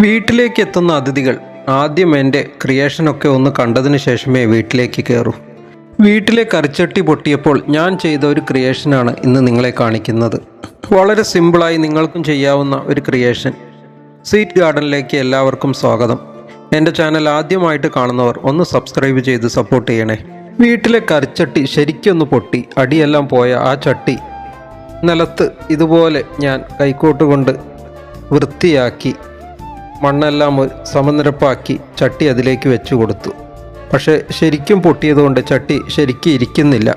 വീട്ടിലേക്ക് എത്തുന്ന അതിഥികൾ ആദ്യം എന്റെ ക്രിയേഷനൊക്കെ ഒന്ന് കണ്ടതിന് ശേഷമേ വീട്ടിലേക്ക് കയറൂ. വീട്ടിലെ കറിച്ചട്ടി പൊട്ടിയപ്പോൾ ഞാൻ ചെയ്ത ഒരു ക്രിയേഷനാണ് ഇന്ന് നിങ്ങളെ കാണിക്കുന്നത്. വളരെ സിമ്പിളായി നിങ്ങൾക്കും ചെയ്യാവുന്ന ഒരു ക്രിയേഷൻ. സീറ്റ് ഗാർഡനിലേക്ക് എല്ലാവർക്കും സ്വാഗതം. എന്റെ ചാനൽ ആദ്യമായിട്ട് കാണുന്നവർ ഒന്ന് സബ്സ്ക്രൈബ് ചെയ്ത് സപ്പോർട്ട് ചെയ്യണേ. വീട്ടിലെ കറിച്ചട്ടി ശരിക്കൊന്ന് പൊട്ടി അടിയെല്ലാം പോയ ആ ചട്ടി നിലത്ത് ഇതുപോലെ ഞാൻ കൈക്കോട്ട് കൊണ്ട് വൃത്തിയാക്കി മണ്ണെല്ലാം സമനിരപ്പാക്കി ചട്ടി അതിലേക്ക് വെച്ചു കൊടുത്തു. പക്ഷേ ശരിക്കും പൊട്ടിയതുകൊണ്ട് ചട്ടി ശരിക്കും ഇരിക്കുന്നില്ല.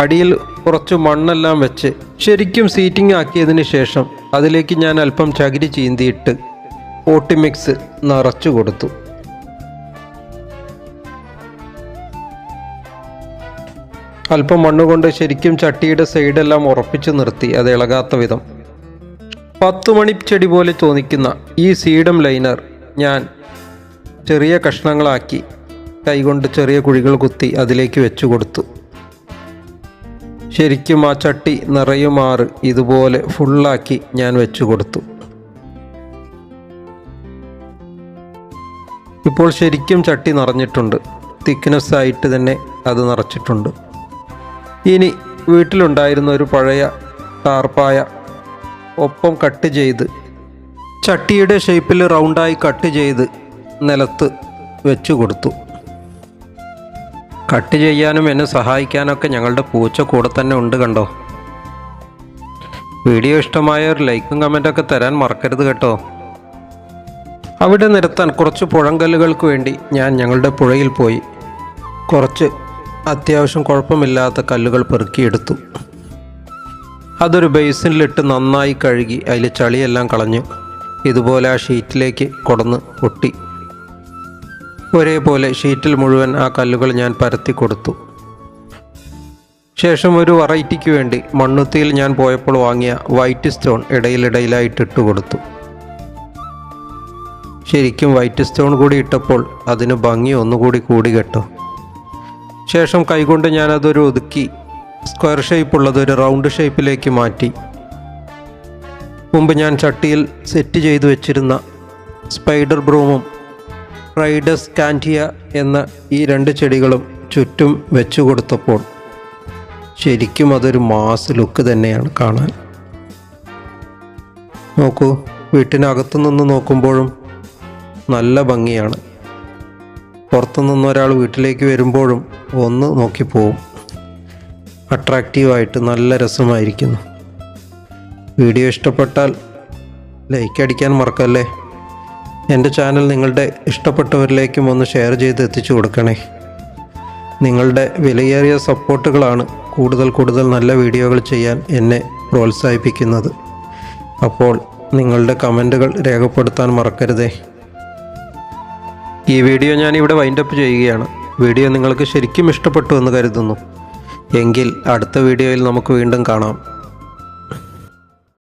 അടിയിൽ കുറച്ച് മണ്ണെല്ലാം വെച്ച് ശരിക്കും സീറ്റിംഗ് ആക്കിയതിന് ശേഷം അതിലേക്ക് ഞാൻ അല്പം ചകിരി ചീന്തിയിട്ട് ഓട്ടിമിക്സ് നിറച്ചു കൊടുത്തു. അല്പം മണ്ണുകൊണ്ട് ശരിക്കും ചട്ടിയുടെ സൈഡെല്ലാം ഉറപ്പിച്ചു നിർത്തി അത് ഇളകാത്ത വിധം. പത്തു മണി ചെടി പോലെ തോന്നിക്കുന്ന ഈ സീഡം ലൈനർ ഞാൻ ചെറിയ കഷ്ണങ്ങളാക്കി കൈകൊണ്ട് ചെറിയ കുഴികൾ കുത്തി അതിലേക്ക് വെച്ചു കൊടുത്തു. ശരിക്കും ആ ചട്ടി നിറയുമാറ് ഇതുപോലെ ഫുള്ളാക്കി ഞാൻ വെച്ചു കൊടുത്തു. ഇപ്പോൾ ശരിക്കും ചട്ടി നിറഞ്ഞിട്ടുണ്ട്. തിക്നെസ് ആയിട്ട് തന്നെ അത് നിറച്ചിട്ടുണ്ട്. ഇനി വീട്ടിലുണ്ടായിരുന്ന ഒരു പഴയ ടാർപ്പായ ഒപ്പം കട്ട് ചെയ്ത് ചട്ടിയുടെ ഷേപ്പിൽ റൗണ്ടായി കട്ട് ചെയ്ത് നിലത്ത് വെച്ചു കൊടുത്തു. കട്ട് ചെയ്യാനും എന്നെ സഹായിക്കാനൊക്കെ ഞങ്ങളുടെ പൂച്ച കൂടെ തന്നെ ഉണ്ട് കണ്ടോ? വീഡിയോ ഇഷ്ടമായ ഒരു ലൈക്കും കമന്റൊക്കെ തരാൻ മറക്കരുത് കേട്ടോ. അവിടെ നിരത്താൻ കുറച്ച് പുഴങ്കല്ലുകൾക്ക് വേണ്ടി ഞാൻ ഞങ്ങളുടെ പുഴയിൽ പോയി. കുറച്ച് അത്യാവശ്യം കുഴപ്പമില്ലാത്ത കല്ലുകൾ പെറുക്കിയെടുത്തു. അതൊരു ബേസിനിലിട്ട് നന്നായി കഴുകി അതിൽ ചളിയെല്ലാം കളഞ്ഞു ഇതുപോലെ ആ ഷീറ്റിലേക്ക് കൊടന്ന് ഒട്ടി ഒരേപോലെ ഷീറ്റിൽ മുഴുവൻ ആ കല്ലുകൾ ഞാൻ പരത്തി കൊടുത്തു. ശേഷം ഒരു വെറൈറ്റിക്ക് വേണ്ടി മണ്ണുത്തിയിൽ ഞാൻ പോയപ്പോൾ വാങ്ങിയ വൈറ്റ് സ്റ്റോൺ ഇടയിലിടയിലായിട്ട് ഇട്ട് കൊടുത്തു. ശരിക്കും വൈറ്റ് സ്റ്റോൺ കൂടി ഇട്ടപ്പോൾ അതിന് ഭംഗി ഒന്നുകൂടി കൂടി കെട്ടോ. ശേഷം കൈകൊണ്ട് ഞാനതൊരു ഒതുക്കി സ്ക്വയർ ഷേപ്പ് ഉള്ളത് ഒരു റൗണ്ട് ഷേപ്പിലേക്ക് മാറ്റി. മുമ്പ് ഞാൻ ചട്ടിയിൽ സെറ്റ് ചെയ്തു വെച്ചിരുന്ന സ്പൈഡർ ബ്രൂമും റൈഡസ് കാന്റിയ എന്ന ഈ രണ്ട് ചെടികളും ചുറ്റും വെച്ചു കൊടുത്തപ്പോൾ ശരിക്കും അതൊരു മാസ് ലുക്ക് തന്നെയാണ് കാണാൻ. നോക്കൂ വീട്ടിനകത്തു നിന്ന് നോക്കുമ്പോഴും നല്ല ഭംഗിയാണ്. പുറത്തു നിന്നൊരാൾ വീട്ടിലേക്ക് വരുമ്പോഴും ഒന്ന് നോക്കിപ്പോവും. അട്രാക്റ്റീവായിട്ട് നല്ല രസമായിരിക്കുന്നു. വീഡിയോ ഇഷ്ടപ്പെട്ടാൽ ലൈക്ക് അടിക്കാൻ മറക്കല്ലേ? എന്റെ ചാനൽ നിങ്ങളുടെ ഇഷ്ടപ്പെട്ടവരിലേക്കും ഒന്ന് ഷെയർ ചെയ്ത് എത്തിച്ചു കൊടുക്കണേ. നിങ്ങളുടെ വിലയേറിയ സപ്പോർട്ടുകളാണ് കൂടുതൽ കൂടുതൽ നല്ല വീഡിയോകൾ ചെയ്യാൻ എന്നെ പ്രോത്സാഹിപ്പിക്കുന്നത്. അപ്പോൾ നിങ്ങളുടെ കമന്റുകൾ രേഖപ്പെടുത്താൻ മറക്കരുതേ. ഈ വീഡിയോ ഞാനിവിടെ വൈൻഡപ്പ് ചെയ്യുകയാണ്. വീഡിയോ നിങ്ങൾക്ക് ശരിക്കും ഇഷ്ടപ്പെട്ടു എന്ന് കരുതുന്നു. എങ്കിൽ അടുത്ത വീഡിയോയിൽ നമുക്ക് വീണ്ടും കാണാം.